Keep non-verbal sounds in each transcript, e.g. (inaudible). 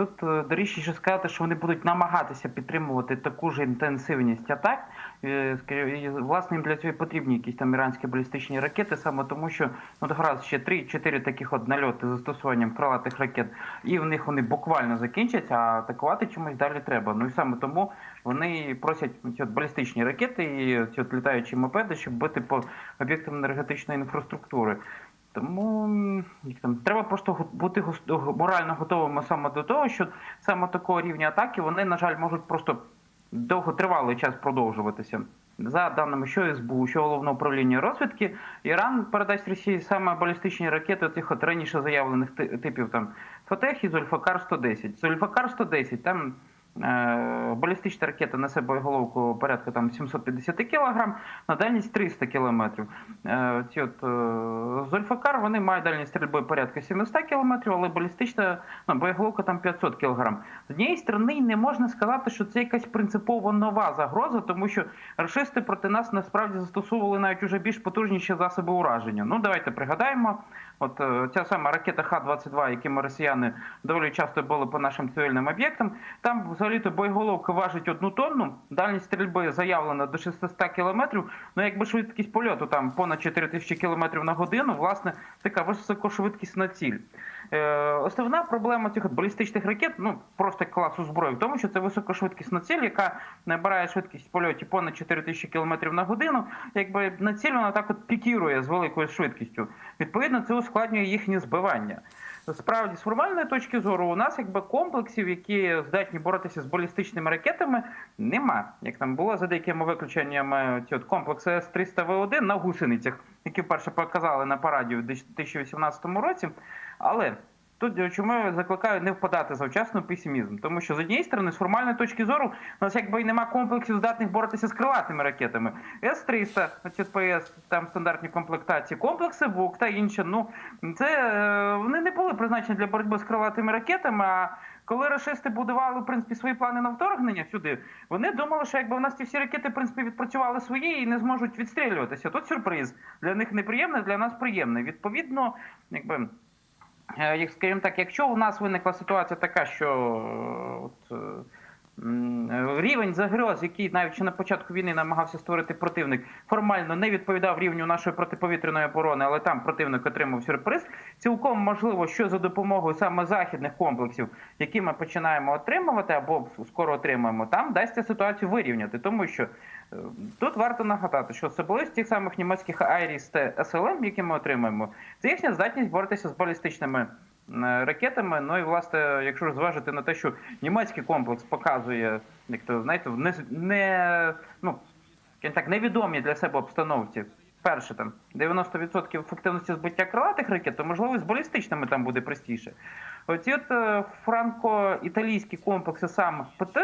Тут е, дорічніше сказати, що вони будуть намагатися підтримувати таку ж інтенсивність атак. Е, і, Власне, їм для цього потрібні якісь там іранські балістичні ракети, саме тому, що ну гаразд ще 3-4 таких от нальоти з застосуванням крилатих ракет, і в них вони буквально закінчаться, а атакувати чомусь далі треба. Ну і саме тому вони просять ці от балістичні ракети і ці от літаючі мопеди, щоб бити по об'єктам енергетичної інфраструктури. Тому як там треба просто бути морально готовими саме до того, що саме такого рівня атаки вони, на жаль, можуть просто довготривалий час продовжуватися. За даними що СБУ, що головного управління розвідки, Іран передасть Росії саме балістичні ракети тих от раніше заявлених типів там Фатех і Зульфакар 110. Зульфакар 110 там. Е, Балістична ракета несе боєголовку порядка там 750 кг, на дальність 300 км. Ці от е, Зольфакар вони мають дальність стрільби порядка 700 км, але балістична ну, боєголовка там 500 кг. З однієї сторони, не можна сказати, що це якась принципово нова загроза, тому що рашисти проти нас насправді застосовували навіть уже більш потужніші засоби ураження. Ну давайте пригадаємо. От е, ця сама ракета Х-22, якими росіяни доволі часто били по нашим цивільним об'єктам, там взагалі-то боєголовка важить одну тонну, дальність стрільби заявлена до 600 кілометрів. Ну якби швидкість польоту там понад 4000 кілометрів на годину, власне, така високошвидкісна ціль. Е, основна проблема цих балістичних ракет, ну просто класу зброї, в тому, що це високошвидкісна ціль, яка набирає швидкість в польоті понад 4000 км на годину. Якби на ціль вона так от пікірує з великою швидкістю. Відповідно, це ускладнює їхнє збивання. Справді, з формальної точки зору, у нас якби комплексів, які здатні боротися з балістичними ракетами, нема. Як там було за деякими виключеннями ці от комплекси С-300В1 на гусеницях, які вперше показали на параді у 2018 році. Але тут чому я закликаю не впадати завчасно в песимізм, тому що з однієї сторони, з формальної точки зору, у нас якби і нема комплексів, здатних боротися з крилатими ракетами. С-300, оці ПС, там стандартні комплектації, комплекси ВУК та інше. Ну це е, вони не були призначені для боротьби з крилатими ракетами. А коли рашисти будували в принципі свої плани на вторгнення сюди, вони думали, що якби у нас ці всі ракети в принципі відпрацювали свої і не зможуть відстрілюватися. Тут сюрприз для них неприємний, для нас приємний. Відповідно, якби. Е, скажімо так, якщо у нас виникла ситуація така, що е, от, е, рівень загроз, який навіть на початку війни намагався створити противник, формально не відповідав рівню нашої протиповітряної оборони, але там противник отримав сюрприз. Цілком можливо, що за допомогою саме західних комплексів, які ми починаємо отримувати або скоро отримаємо, там дасться ситуацію вирівняти, тому що е, тут варто нагадати, що особливість тих самих німецьких Айріс та СЛМ, які ми отримаємо, це їхня здатність боротися з балістичними ракетами. Ну і власне, якщо зважити на те, що німецький комплекс показує, як то знаєте, не, не ну так невідомі для себе обстановці. Перше там 90% ефективності збиття крилатих ракет, то можливо з балістичними там буде простіше. Оці от е, франко-італійські комплекси сам ПТ,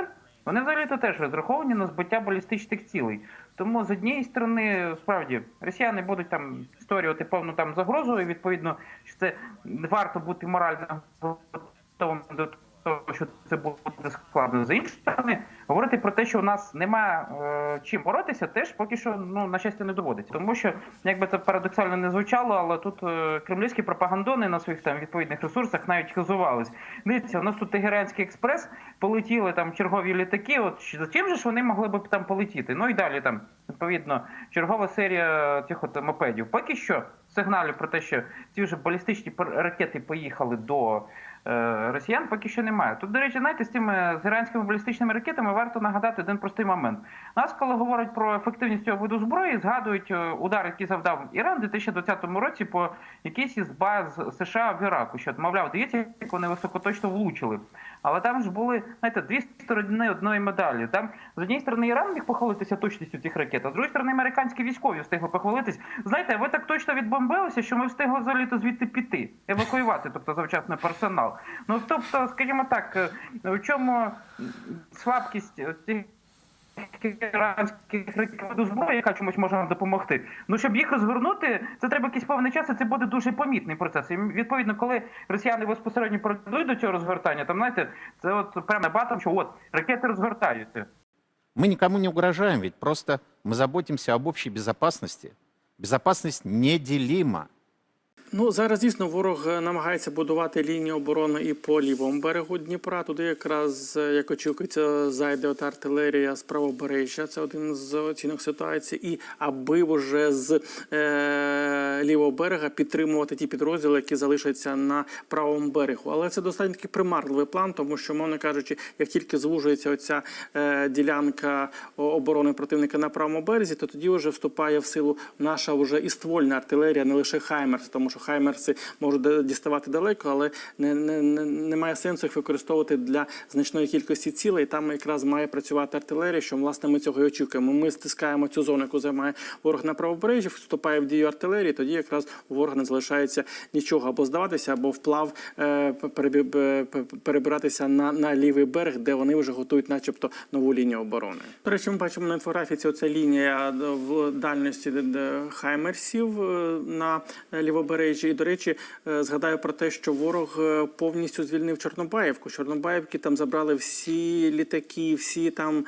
вони взагалі-то теж розраховані на збиття балістичних цілей. Тому з однієї сторони, справді, росіяни будуть там створювати певну там загрозу, і відповідно, що це варто бути морально готовим до що це буде складно. З іншої сторони, говорити про те, що у нас нема е, чим боротися, теж поки що ну на щастя не доводиться. Тому що, як би це парадоксально не звучало, але тут е, кремлівські пропагандони на своїх там відповідних ресурсах навіть хизувались. Дивіться, у нас тут Тегеранський експрес полетіли там чергові літаки. От за чим же ж вони могли б там полетіти? Ну і далі там відповідно чергова серія цих от мопедів. Поки що сигналів про те, що ці вже балістичні ракети поїхали до росіян, поки що немає. Тут, до речі, знаєте, з цими з іранськими балістичними ракетами варто нагадати один простий момент. Нас, коли говорять про ефективність цього виду зброї, згадують е, удар, який завдав Іран у 2020 році по якійсь із баз США в Іраку. Що мовляв, дивіться, як вони високоточно влучили. Але там ж були знаєте, дві сторони одної медалі. Там з однієї сторони Іран міг похвалитися точністю цих ракет, а з другої сторони американські військові встигли похвалитись. Знаєте, ви так точно відбомбилися, що ми встигли взагалі звідти піти, евакуювати, тобто завчасно персонал. Ну тобто, скажімо так, е, в чому слабкість цих іранських ракет зброї, яка чомусь може нам допомогти. Ну щоб їх розгорнути, це треба якийсь певний час, і це буде дуже помітний процес. І відповідно, коли росіяни безпосередньо пройдуть до цього розгортання, там знаєте, це от прямо батом, що от ракети розгортаються. Мы никому не угрожаем, ведь просто мы заботимся об общей безопасности. Безопасность неделима. Ну зараз дійсно ворог е, намагається будувати лінію оборони і по лівому берегу Дніпра. Туди якраз е, як очікується, зайде от артилерія з правобережжя. Це один з оцінок ситуації. І аби вже з е, лівого берега підтримувати ті підрозділи, які залишаться на правому берегу. Але це достатньо такий примарливий план, тому що, мовно кажучи, як тільки звужується оця е, ділянка оборони противника на правому березі, то тоді вже вступає в силу наша вже і ствольна артилерія, не лише Хаймерс, тому що Хаймерси можуть діставати далеко, але не, не, не, немає сенсу їх використовувати для значної кількості цілей. Там якраз має працювати артилерія, що власне ми цього і очікуємо. Ми стискаємо цю зону, яку займає ворог на правобережжі, вступає в дію артилерії. Тоді якраз у ворога не залишається нічого або здаватися, або вплав е, перебиратися на, на лівий берег, де вони вже готують, начебто, нову лінію оборони. До речі, ми бачимо на інфографіці оця лінія е, в дальності Хаймерсів е, на лівобережжі. І, до речі, е, згадаю про те, що ворог е, повністю звільнив Чорнобаївку. Чорнобаївки там забрали всі літаки, всі там е,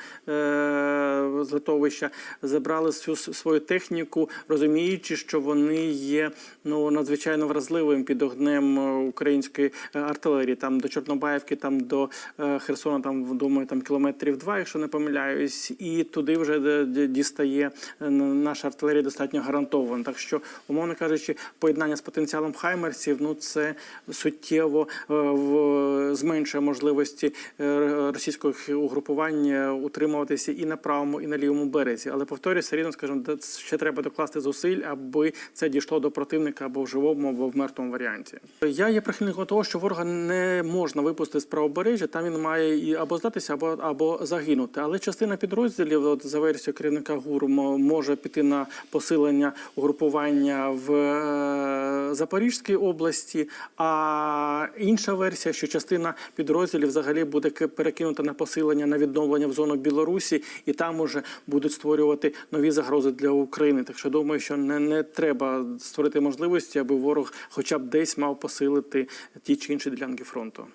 з литовища забрали всю свою техніку, розуміючи, що вони є ну надзвичайно вразливим під огнем е, української артилерії. Там до Чорнобаївки, там до е, Херсона, там думаю, там кілометрів два, якщо не помиляюсь, і туди вже дістає наша артилерія достатньо гарантовано. Так що, умовно кажучи, поєднання з потенціалом Хаймерсів, ну це суттєво е, зменшує можливості е, російського угрупування утримуватися і на правому, і на лівому березі. Але повторюю, все рівно, скажімо, ще треба докласти зусиль, аби це дійшло до противника або в живому, або в мертвому варіанті. Я є прихильником того, що ворога не можна випустити з правобережжя. Там він має і або здатися, або або загинути. Але частина підрозділів, от за версією керівника ГУР, може піти на посилення угрупування в е, Запорізькій області. А інша версія, що частина підрозділів взагалі буде перекинута на посилення на відновлення в зону Білорусі, і там уже будуть створювати нові загрози для України. Так що думаю, що не, не треба створити можливості, аби ворог, хоча б десь мав посилити ті чи інші ділянки фронту.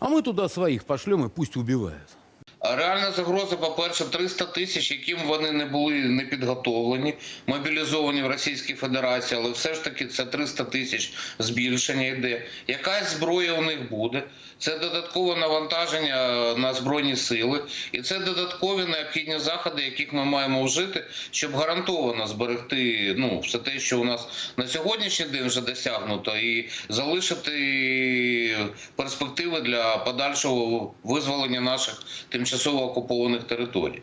А мы туда своих пошлем пусть убивают. Реальна загроза, по-перше, 300 тисяч, яким вони не були не підготовлені, мобілізовані в Російській Федерації, але все ж таки це 300 тисяч збільшення йде. Якась зброя у них буде. Це додаткове навантаження на збройні сили, і це додаткові необхідні заходи, яких ми маємо вжити, щоб гарантовано зберегти ну все те, що у нас на сьогоднішній день вже досягнуто, і залишити перспективи для подальшого визволення наших тимчасово окупованих територій.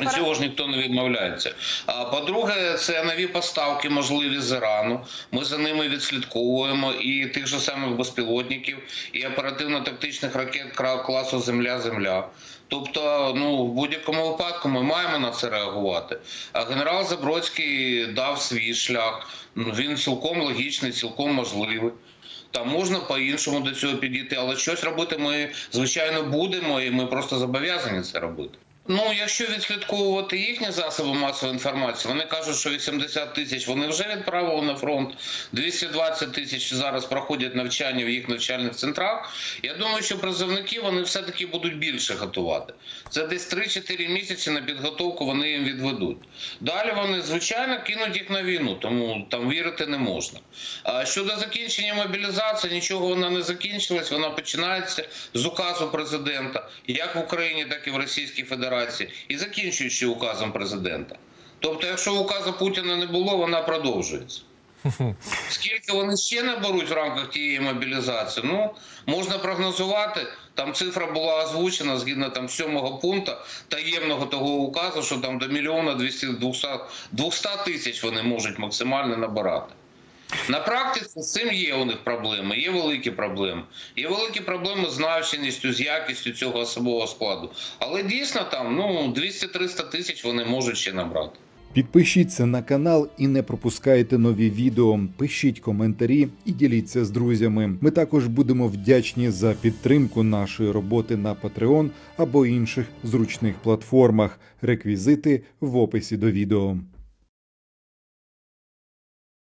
Від цього ж ніхто не відмовляється. А по-друге, це нові поставки, можливі з Ірану. Ми за ними відслідковуємо і тих же самих безпілотників, і оперативно-тактичних ракет класу Земля-Земля. Тобто, ну в будь-якому випадку ми маємо на це реагувати. А генерал Забродський дав свій шлях. Він цілком логічний, цілком можливий. Та можна по-іншому до цього підійти, але щось робити ми звичайно будемо, і ми просто зобов'язані це робити. Ну, якщо відслідковувати їхні засоби масової інформації, вони кажуть, що 80 тисяч вони вже відправили на фронт, 220 тисяч зараз проходять навчання в їх навчальних центрах. Я думаю, що призовники вони все-таки будуть більше готувати. Це десь 3-4 місяці на підготовку вони їм відведуть. Далі вони, звичайно, кинуть їх на війну, тому там вірити не можна. А щодо закінчення мобілізації, нічого вона не закінчилась. Вона починається з указу президента, як в Україні, так і в Російській Федерації, і закінчуючи указом президента. Тобто, якщо указу Путіна не було, вона продовжується. (laughs) Скільки вони ще наберуть в рамках тієї мобілізації? Ну можна прогнозувати. Там цифра була озвучена згідно там сьомого пункту таємного того указу, що там до мільйона 200 200 200 тисяч вони можуть максимально набирати. На практиці з цим є у них проблеми, є великі проблеми. Є великі проблеми з навченістю, з якістю цього особового складу. Але дійсно там ну 200-300 тисяч вони можуть ще набрати. Підпишіться на канал і не пропускайте нові відео. Пишіть коментарі і діліться з друзями. Ми також будемо вдячні за підтримку нашої роботи на Patreon або інших зручних платформах. Реквізити в описі до відео.